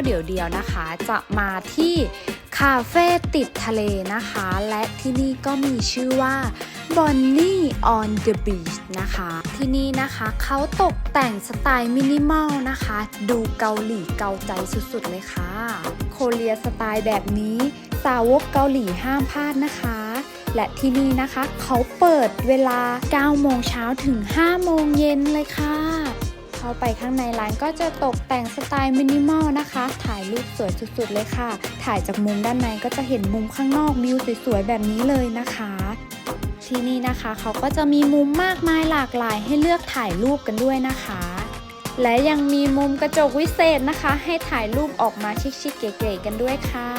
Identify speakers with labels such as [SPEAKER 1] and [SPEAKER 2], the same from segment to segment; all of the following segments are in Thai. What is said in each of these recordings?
[SPEAKER 1] ยวเดี่ยวเดียวนะคะ จะมาที่คาเฟ่ติดทะเลนะคะ และที่นี่ก็มีชื่อว่า Bonnie on the Beach นะคะ ที่นี่นะคะเขาตกแต่งสไตล์มินิมอลนะคะ ดูเกาหลีเกาใจสุดๆเลยค่ะ โคเรียสไตล์แบบนี้ สาวกเกาหลีห้ามพลาดนะคะ และที่นี่นะคะเขาเปิดเวลา 9 โมงเช้าถึง 5 โมงเย็นเลยค่ะ เข้าไปข้างในร้านก็จะตกแต่งสไตล์มินิมอลนะคะ ถ่ายรูปสวยสุดๆเลยค่ะ ถ่ายจากมุมด้านในก็จะเห็นมุมข้างนอกวิวสวยๆแบบนี้เลยนะคะ ที่นี่นะคะเขาก็จะมีมุมมากมายหลากหลายให้เลือกถ่ายรูปกันด้วยนะคะ และยังมีมุมกระจกวิเศษนะคะ ให้ถ่ายรูปออกมาชิคๆเก๋ๆกันด้วยค่ะ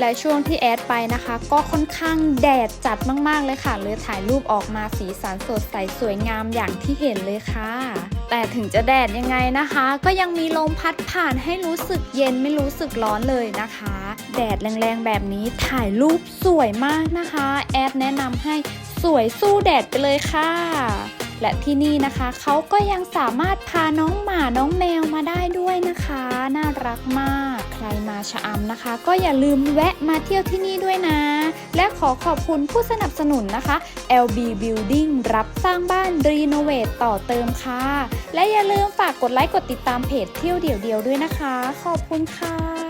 [SPEAKER 1] และช่วงที่แอดไปนะคะ ก็ค่อนข้างแดดจัดมากๆเลยค่ะเลยถ่ายรูปออกมาสีสันสดใสสวยงามอย่างที่เห็นเลยค่ะ แต่ถึงจะแดดยังไงนะคะ ก็ยังมีลมพัดผ่านให้รู้สึกเย็นไม่รู้สึกร้อนเลยนะคะ แดดแรงๆแบบนี้ถ่ายรูปสวยมากนะคะ แอดแนะนำให้สวยสู้แดดไปเลยค่ะ และที่นี่นะคะเขาก็ยังสามารถพาน้องหมาน้องแมวมาได้ด้วยนะคะ น่ารักมาก ใครมาชะอำนะคะ ก็อย่าลืมแวะมาเที่ยวที่นี่ด้วยนะ อขอบคุณผู้สนับสนุนนะคะ LB Building รับสร้างบ้านรีโนเวทต่อเติมค่ะ และอย่าลืมฝากกดไลค์กดติดตามเพจเที่ยวเดี่ยวๆด้วยนะคะ ขอบคุณค่ะ